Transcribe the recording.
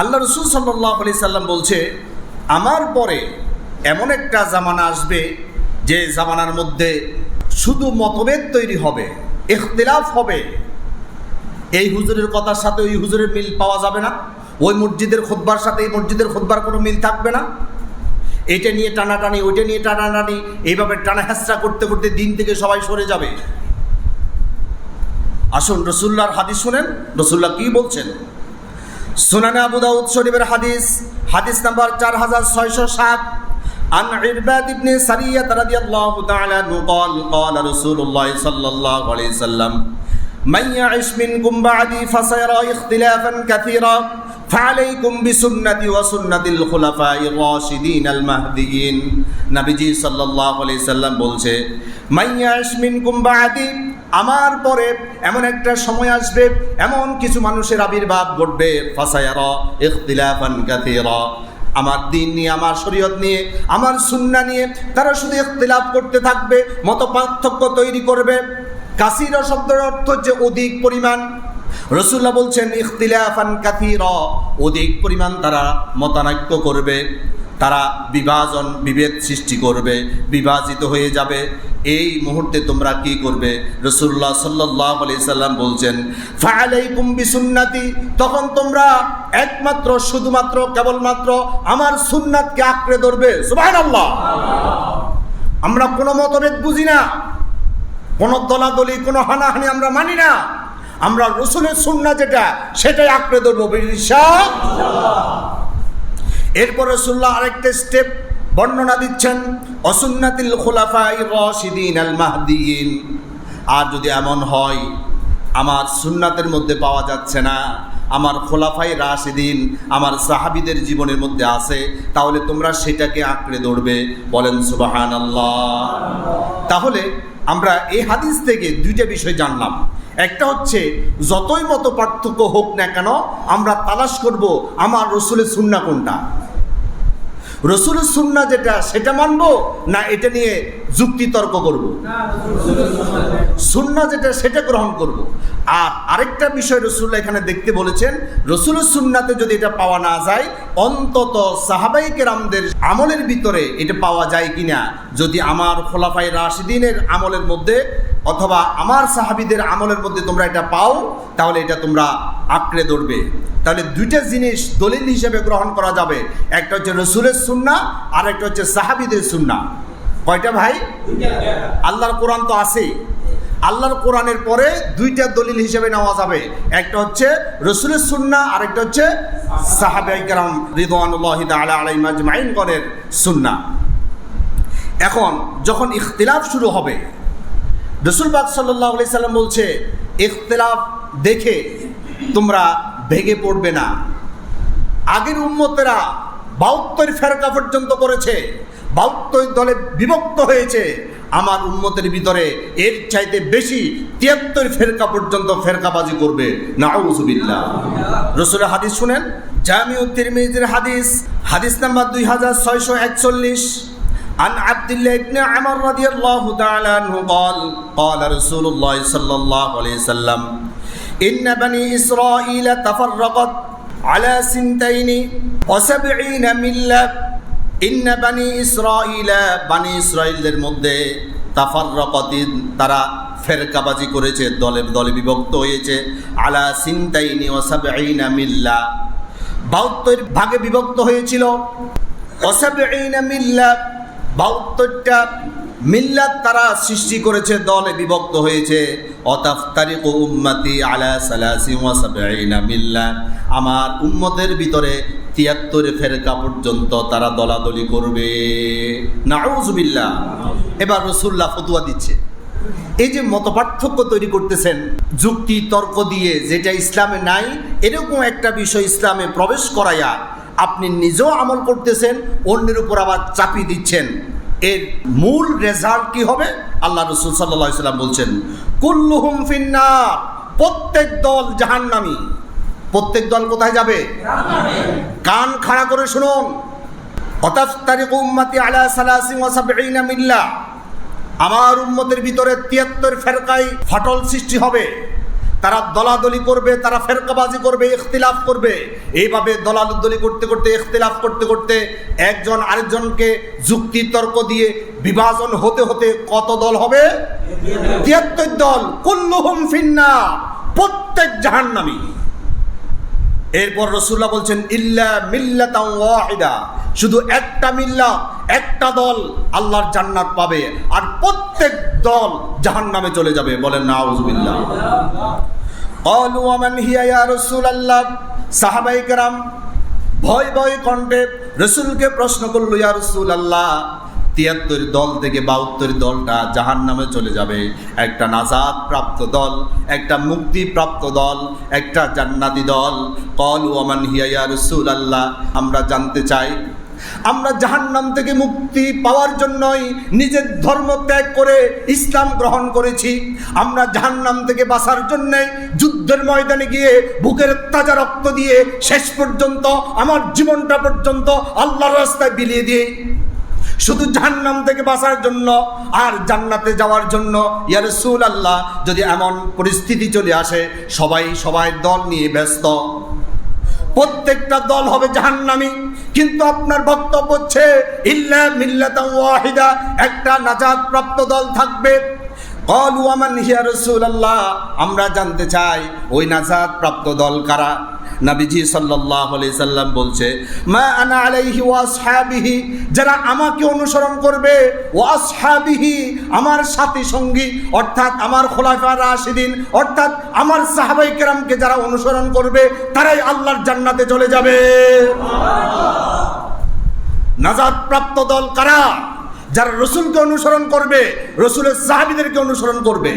আল্লাহ রসুল সাল্লাহ আলি সাল্লাম বলছে, আমার পরে এমন একটা জামানা আসবে যে জামানার মধ্যে শুধু মতভেদ তৈরি হবে, ইখতিলাফ হবে। এই হুজুরের কথার সাথে ওই হুজুরের মিল পাওয়া যাবে না। ওই মসজিদের খোদবার সাথে এই মসজিদের খোদবার কোনো মিল থাকবে না। এটা নিয়ে টানাটানি, ওইটা নিয়ে টানাটানি, এইভাবে টানা করতে করতে দিন থেকে সবাই সরে যাবে। আসুন রসুল্লার হাদিস শুনেন। রসুল্লাহ কি বলছেন? সুনানে আবু দাউদ শরীফের হাদিস হাদিস নাম্বার চার হাজার ছয়শো সাত عن عرباد بن سرية رضي الله تعالى عنه قال قال رسول الله صلى الله عليه وسلم من يعش منكم بعدي فسيرى اختلافا كثيرا فعليكم بسنتي وسنة الخلفاء الراشدين المهديين নবীজি সাল্লাল্লাহু আলাইহি সাল্লাম বলছে মাইয়াশ মিনকুম বাদি আমার পরে এমন একটা সময় আসবে, এমন কিছু মানুষের আবির্ভাব ঘটবে। আমার দিন নিয়ে, আমার শরীয়ত নিয়ে, আমার সুন্না নিয়ে তারা শুধু ইখতিলাফ করতে থাকবে, মত পার্থক্য তৈরি করবে। কাসির শব্দের অর্থ যে অধিক পরিমাণ। রসুল্লাহ বলছেন, ইখতিলাফান কাথির, অধিক পরিমাণ তারা মতানৈক্য করবে। তারা বিভাজন, বিভেদ সৃষ্টি করবে, বিভাজিত হয়ে যাবে। এই মুহূর্তে তোমরা কি করবে? রসুল্লাহ সাল্লাহ আলি সাল্লাম বলছেন ফায়ালাইকুম বিসুন্নাতি। তখন তোমরা একমাত্র, শুধুমাত্র, কেবলমাত্র আমার সুন্নাতকে আঁকড়ে ধরবে। সুবহানাল্লাহ। আমরা কোনো মতভেদ বুঝি না। কোনো দলাদলি, কোনো হানাহানি আমরা মানি না। আমরা রসুলের সুন্না যেটা, সেটাই আঁকড়ে ধরবো এরপর রসুল্লাহ আরেকটা স্টেপ বর্ণনা দিচ্ছেন, অসুন্নাতিল খোলাফাই রশিদিন আল মাহদিন আর যদি এমন হয়, আমার সুন্নাতের মধ্যে পাওয়া যাচ্ছে না, আমার খোলাফাই রাশিদিন আমার সাহাবিদের জীবনের মধ্যে আছে, তাহলে তোমরা সেটাকে আঁকড়ে ধরবে। বলেন সুবাহান আল্লাহ তাহলে আমরা এই হাদিস থেকে দুইটা বিষয় জানলাম। একটা হচ্ছে, যতই মতো পার্থক্য হোক না কেন, আমরা তালাশ করব, আমার রসুলের সুন্না কোনটা? রসুলের সুন্না যেটা সেটা মানবো না এটা নিয়ে যুক্তি তর্ক করব। সুন্না যেটা, সেটা গ্রহণ করব। আর আরেকটা বিষয় রসুল্লাহ এখানে দেখতে বলেছেন, রসুলের সুন্নাতে যদি এটা পাওয়া না যায়, অন্তত সাহাবাই কেরামদের আমলের ভিতরে এটা পাওয়া যায় কিনা, যদি আমার খোলাফাই রাশিদিনের আমলের মধ্যে অথবা আমার সাহাবিদের আমলের মধ্যে তোমরা এটা পাও, তাহলে এটা তোমরা আঁকড়ে ধরবে। তাহলে দুইটা জিনিস দলিল হিসেবে গ্রহণ করা যাবে, একটা হচ্ছে রসুলের সুন্না আর একটা হচ্ছে সাহাবিদের সুন্না কয়টা ভাই? আল্লাহর কোরআন তো আছেই। আল্লাহর কোরআনের পরে দুইটা দলিল হিসেবে নেওয়া যাবে। একটা হচ্ছে রসুলের সুন্না আর একটা হচ্ছে সাহাবাইকার রিদওয়ানুল্লাহ আলা আলাই মাজমাইনগণের সুন্না এখন যখন ইখতিলাফ শুরু হবে রসুলবাদ সাল্লাহ আলি সাল্লাম বলছে, ইখতিলাফ দেখে তোমরা ভেঙে পড়বে না। আগের উম্মতেরা বাউত্তর ফেরকা পর্যন্ত করেছে বাউত্তর দলে বিভক্ত হয়েছে আমার উন্মতের ভিতরে এর চাইতে বেশি তিয়াত্তর ফেরকা পর্যন্ত ফেরকাবাজি করবে নাউজুবিল্লাহ রসুলের হাদিস শুনেন জামিউ তিরমিজির হাদিস হাদিস নাম্বার দুই হাজার ছয়শো একচল্লিশ عن عبد الله بن عمر رضي الله تعالى عنه قال قال رسول الله صلى الله عليه وسلم إن بني إسرائيل تفرقت على سنتين وسبعين ملة ইন্নাবানি বানি বানি ইসরাইলদের মধ্যে তাফাররকতিন তারা ফেরকাবাজি করেছে, দলে দলে বিভক্ত হয়েছে। আলা সিনতাইনি ওসাবঈনা মিল্লা। বাহাত্তর ভাগে বিভক্ত হয়েছিল। ওসাবঈনা মিল্লা বাহাত্তরটা মিল্লাত তারা সৃষ্টি করেছে, দলে বিভক্ত হয়েছে। অতাফতারিক উম্মতি আলা সালাসি ওয়াসাবঈনা মিল্লা। আমার উম্মতের ভিতরে তিয়াত্তর ফেরকা পর্যন্ত তারা দলাদলি করবে। নাউজুবিল্লাহ এবার রসুল্লাহ ফতুয়া দিচ্ছে। এই যে মতপার্থক্য তৈরি করতেছেন, যুক্তি, তর্ক দিয়ে যেটা ইসলামে নাই, এরকম একটা বিষয় ইসলামে প্রবেশ করাইয়া আপনি নিজেও আমল করতেছেন, অন্যের উপর আবার চাপিয়ে দিচ্ছেন। এর মূল রেজাল্ট কি হবে? আল্লাহ রসুল সাল্লাহ সাল্লাম বলছেন, কুল্লুহুম ফিন্নার। প্রত্যেক দল জাহান্নামী। প্রত্যেক দল কোথায় যাবে? কান খাড়া করে শুনুন। আমার উম্মতের ভিতরে তিয়াত্তর ফেরকায় ফাটল সৃষ্টি হবে। তারা দলাদলি করবে, তারা ফেরকাবাজি করবে, ইখতিলাফ করবে। এইভাবে দলাদলি করতে করতে, ইখতিলাফ করতে করতে একজন আরেকজনকে যুক্তি তর্ক দিয়ে বিভাজন হতে হতে কত দল হবে? তিয়াত্তর দল। কুল্লুহুম ফিন্না প্রত্যেক জাহান্নামী। এরপর রসুল্লাহ বলছেন, ইল্লা ওয়াহিদা। শুধু একটা মিল্লা, একটা দল আল্লাহর জান্নাত পাবে আর প্রত্যেক দল জাহান্নামে চলে যাবে। বলেন, নাউজুবিল্লাহ। ক্বালু ওয়া মান হিয়া ইয়া রাসূলুল্লাহ। সাহাবায়ে কেরাম ভয় ভয় কণ্ঠে রসুলকে প্রশ্ন করল, ইয়া রাসূলুল্লাহ তিয়াত্তর দল থেকে বাহাত্তর দলটা জাহান নামে চলে যাবে। একটা নাজাদ প্রাপ্ত দল, একটা মুক্তি প্রাপ্ত দল, একটা জান্নাতি দল। কল ওয়ামান হিয়া রসুল আল্লাহ আমরা জানতে চাই, আমরা জাহান্নাম থেকে মুক্তি পাওয়ার জন্যই নিজের ধর্ম ত্যাগ করে ইসলাম গ্রহণ করেছি। আমরা জাহান্নাম থেকে বাঁচার জন্যে যুদ্ধের ময়দানে গিয়ে বুকের তাজা রক্ত দিয়ে শেষ পর্যন্ত, আমার জীবনটা পর্যন্ত আল্লাহর রাস্তায় বিলিয়ে দিয়ে শুধু জাহান্নাম থেকে বাঁচার জন্য আর জান্নাতে যাওয়ার জন্য। ইয়া রাসূল আল্লাহ যদি এমন পরিস্থিতি চলে আসে, সবাই সবাই দল নিয়ে ব্যস্ত। প্রত্যেকটা দল হবে জাহান্নামী। কিন্তু আপনার বক্তব্য হচ্ছে, ইল্লা মিল্লাতান ওয়াহিদা একটা নাজাত প্রাপ্ত দল থাকবে। কল ওয়ামান হিয়া রাসূলুল্লাহ আমরা জানতে চাই, ওই নাজাত প্রাপ্ত দল কারা? নবীজি আলাইহি সাল্লাম বলছে, মা আনা আলাইহি ওয়া আসহাবিহি যারা আমাকে অনুসরণ করবে, ওয়া আসহাবিহি আমার সাথী সঙ্গী, অর্থাৎ আমার খোলাফা রাশিদিন, অর্থাৎ আমার সাহাবাই কেরামকে যারা অনুসরণ করবে, তারাই আল্লাহর জান্নাতে চলে যাবে। নাজাদ প্রাপ্ত দল কারা? যারা রসুলকে অনুসরণ করবে, রসুলের সাহাবিদেরকে অনুসরণ করবে।